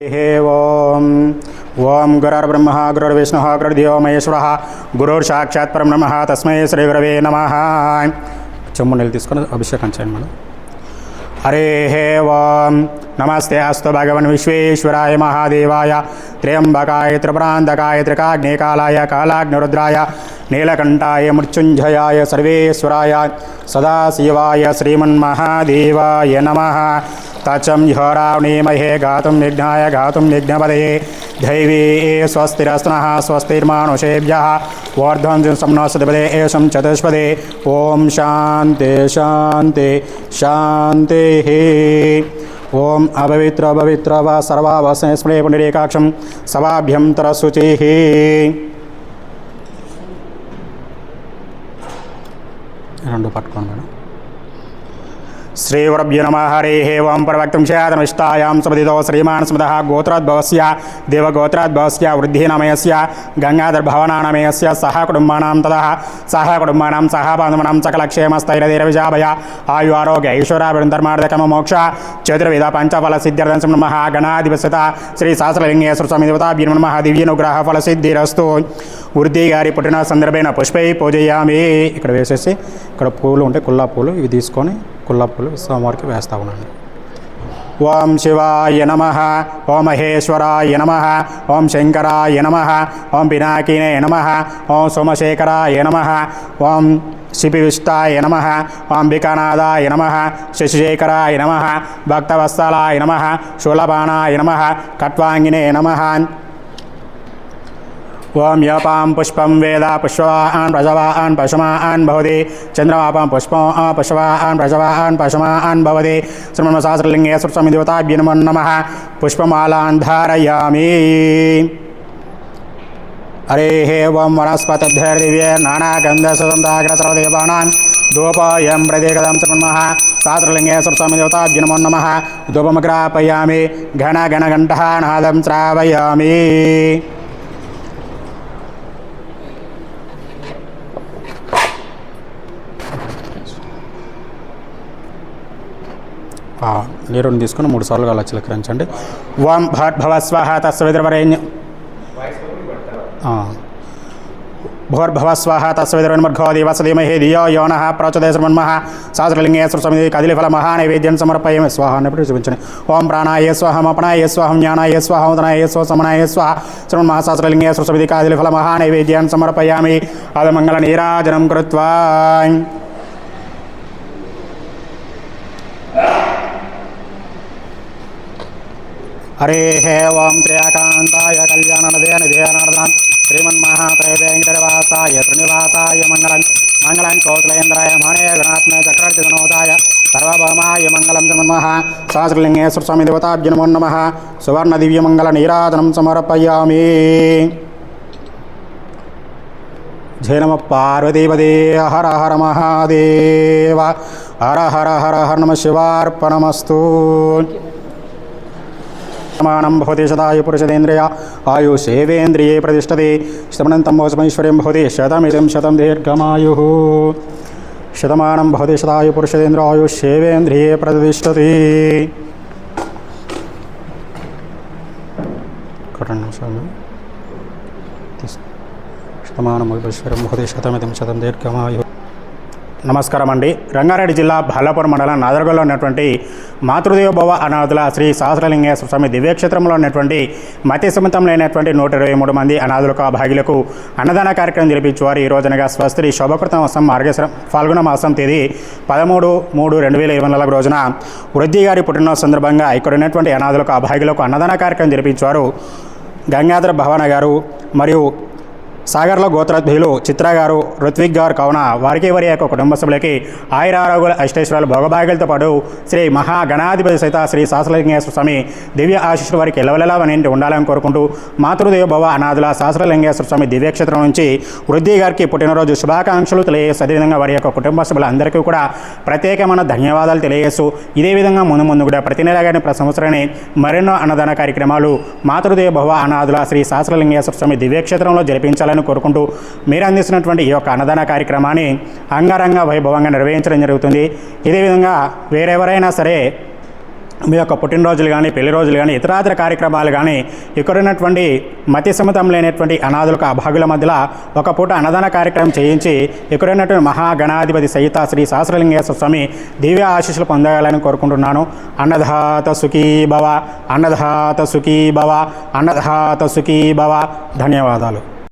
ఓం ఓం గురర్బ్రహ్మ గురుర్విష్ణు గురుర్దేవ మహేశ్వర గురుర్ సాక్షాత్ పరబ్రహ్మ తస్మై శ్రీ గురవే నమ చెమ్ము నీళ్ళు తీసుకొని అభిషేకం చేయండి మనం హరే ఓం నమస్తే అస్తు భగవన్ విశ్వేశ్వరాయ మహాదేవాయ త్ర్యంబకాయ త్రిపురాంధకాయ త్రికాగ్నికాలాయ కాళాగ్నిరుద్రాయ नीलकंठा मृत्युंजयाय सर्वेराय सदाशिवाय श्रीमन्महादेवाय नम। तचं ह्योरावणीमहे गातुं विघ्नाय गातुं यज्ञपदे दैवी स्वस्तिरस्नः स्वस्तिर्मानुषेभ्यः। वर्धन्सम्नसतिपदे एषं चतुष्पदे। ॐ शान्ते शान्ते शान्तिः ॐ अपवित्र अपवित्र वा सर्वावसने स्मरे पुण्डरीकाक्षं రెండు పట్టుకోండి మేడం. శ్రీగురభ్య నమ. హరి. ఓం ప్రవక్తం చేతనిష్టాయాం సమదితో శ్రీమాన్ స్మృత గోత్రోద్భవస్య దేవగోత్రోద్భవస్య వృద్ధినమయస్య గంగాధర్భవనానమయస్య సహ కుటుంబానాం తద. సహ కుటుంబానాం సహ బాంధవనాం సకలక్షేమస్థైరధీరవిజాభయ ఆయు ఆరోగ్య ఐశ్వర్యాభివృద్ధర్మార్థకమ మోక్ష చతుర్విధ పంచఫల సిద్ధ్యర్థం నమ. గణాధిపస్యత శ్రీ సహస్రలింగేశ్వర స్వామి దేవతాభ్య నమ. దివ్యనుగ్రహ ఫల సిద్ధిరస్తు వృద్ధి గారి పుట్టిన సందర్భమైన పుష్పై పూజయామి. ఇక్కడ వేసేసి ఇక్కడ పూలు ఉంటాయి కుల్లా పూలు ఇవి తీసుకొని కుల్లా పూలు స్వామివారికి వేస్తా ఉండండి ఓం శివాయ నమ ఓం మహేశ్వరాయ నమ ఓం శంకరాయ నమ ఓం పినాకినే నమ ఓం సోమశేఖరాయ నమ ఓం శిపివిష్టాయ నమ అంబికానాథాయ నమ శశిశేఖరాయ నమ భక్తవత్సలాయ నమ శూలబాణాయ నమ కట్వాంగినే నమ ఓం యపాం పుష్పం వేద పుష్పవాన్ ప్రజవాన్ పశుమాన్ భవతి చంద్రమాపాం పుష్పం పశువాన్ ప్రజవాన్ పశుమాన్ భవతి శ్రమణసహస్రలింగే స్వామి దేవతాభ్య నమో నమ పుష్పమాలాన్ ధారయామి హరే హే ఓం వనస్పతిర్దివ్యే నానాగంధసుగంధాగ్రసర్వదేవానాం ధూపయం ప్రదేకదం శ్రమణమః సహస్రలింగే స్వామి దేవతాభ్య నమో నమ ధూపమగ్రాపయామి నీరుని తీసుకుని మూడు సార్లుగా అలా చిలకరించండి. ఓం భవద్భవ స్వాహ తస్విద్రవరేణ్య భోర్భవ స్వాహ తస్విద్రవన్మర్ఘో దేవసదేమహే ధియో యోన ప్రచోదయశ్రమన్మః సహస్రలింగేశ్వర సమితి కదిలిఫల మహానైవేద్యం సమర్పయమే స్వాహ అన్నప్పుడు చూపించండి. ఓం ప్రాణాయ స్వాహం అపణాయ స్వాహం జ్ఞానాయ స్వాహం ఉదనాయ స్వ సమనాయ స్వాహ శ్రమన్మహ సహస్రలింగేశ్వర సమితి కదిలిఫల మహానైవేద్యాన్ని సమర్పయామి. అదమంగళ నీరాజనం కృత్వా. హరే హే ఓం త్ర్యాకాంతాయ కళ్యాణనదే నిధేనార్థం శ్రీమన్మహాత్రేవేంకటవాసాయ త్రినివాసాయ మంగళం మంగళం కౌశలేంద్రాయ మహనే గణాత్మ చక్రవర్తి వినోదాయ సర్వభౌమాయ మంగళం శ్రీమన్మహ సహస్రలింగేశ్వర స్వామి దేవతాభ్య నమో నమ సువర్ణ దివ్యమంగళ నీరాధనం సమర్పయామి జయ నమ పార్వతీపదే హర హర మహాదేవ హర హర హర హర నమ శివార్పణమస్తూ प्रमाणं भवति शताय पुरुषदेन्द्रिया। आयु सेवेन्द्रिये प्रतिष्ठते। श्रवणं तं वसमैश्वर्यं भवति शतमिदं शतं दीर्घमायुः। शतमानं भवति शताय पुरुषदेन्द्र आयु सेवेन्द्रिये प्रतिष्ठते। शतमानं वैश्वरं भवति शतं दीर्घमायुः। నమస్కారం అండి రంగారెడ్డి జిల్లా భల్లపురం మండలం నాదర్గల్లో ఉన్నటువంటి మాతృదేవ భవ అనాథుల శ్రీ సహస్రలింగేశ్వర స్వామి దివ్యక్షేత్రంలో ఉన్నటువంటి మతి సుమితం లేనటువంటి నూట ఇరవై మూడు మంది అనాథులకు భాగ్యులకు అన్నదాన కార్యక్రమం జరిపించేవారు ఈ రోజునగా స్వస్త్రీ శోభకృతం మాసం మార్గశ్ర ఫాల్గుణ మాసం తేదీ పదమూడు మూడు రెండు వేల ఇరవై నాలుగు రోజున వృద్ధి గారి పుట్టినరోజు సందర్భంగా ఇక్కడ ఉన్నటువంటి అనాథులకు అభాగ్యులకు అన్నదాన కార్యక్రమం జరిపించేవారు గంగాధర భవన గారు మరియు సాగర్లో గోత్రాధ్యులు చిత్ర గారు ఋత్విక్ గారు కావున వారికి వారి యొక్క కుటుంబ సభ్యులకి ఆయురారోగ్యుల అష్టేశ్వరాలు భోగభాగ్యులతో పాటు శ్రీ మహాగణాధిపతి సహిత శ్రీ సహస్రలింగేశ్వర స్వామి దివ్య ఆశిష్లు వారికి ఎలవెలలా అనింటి ఉండాలని కోరుకుంటూ మాతృదేవ భవ అనాథుల సహస్రలింగేశ్వర స్వామి దివ్యక్షేత్రం నుంచి వృద్ధి గారికి పుట్టినరోజు శుభాకాంక్షలు తెలియజేస్తూ అదేవిధంగా వారి యొక్క కుటుంబ సభ్యులందరికీ కూడా ప్రత్యేకమైన ధన్యవాదాలు తెలియజేస్తూ ఇదే విధంగా ముందు ముందు కూడా ప్రతి నెల కానీ ప్రతి సంవత్సరాన్ని మరెన్నో అన్నదాన కార్యక్రమాలు మాతృదేవ భవ అనాథుల శ్రీ సహస్రలింగేశ్వర స్వామి దివ్యక్షేత్రంలో జరిపించాలని కోరుకుంటూ మీరు అందిస్తున్నటువంటి ఈ యొక్క అన్నదాన కార్యక్రమాన్ని అంగరంగ వైభవంగా నిర్వహించడం జరుగుతుంది. ఇదే విధంగా వేరెవరైనా సరే మీ యొక్క పుట్టినరోజులు కానీ పెళ్ళి రోజులు కానీ ఇతరాతర కార్యక్రమాలు కానీ ఇక్కడ ఉన్నటువంటి మతి సమతం లేనటువంటి అనాథులకు అభాగుల మధ్యలో ఒక పూట అన్నదాన కార్యక్రమం చేయించి ఇక్కడ ఉన్నటువంటి మహాగణాధిపతి సహిత శ్రీ సహస్రలింగేశ్వర స్వామి దివ్య ఆశీస్సులు పొందాలని కోరుకుంటున్నాను. అన్నదాత సుఖీ భవ అన్నదాత సుఖీ భవ అన్నదాత సుఖీ భవ. ధన్యవాదాలు.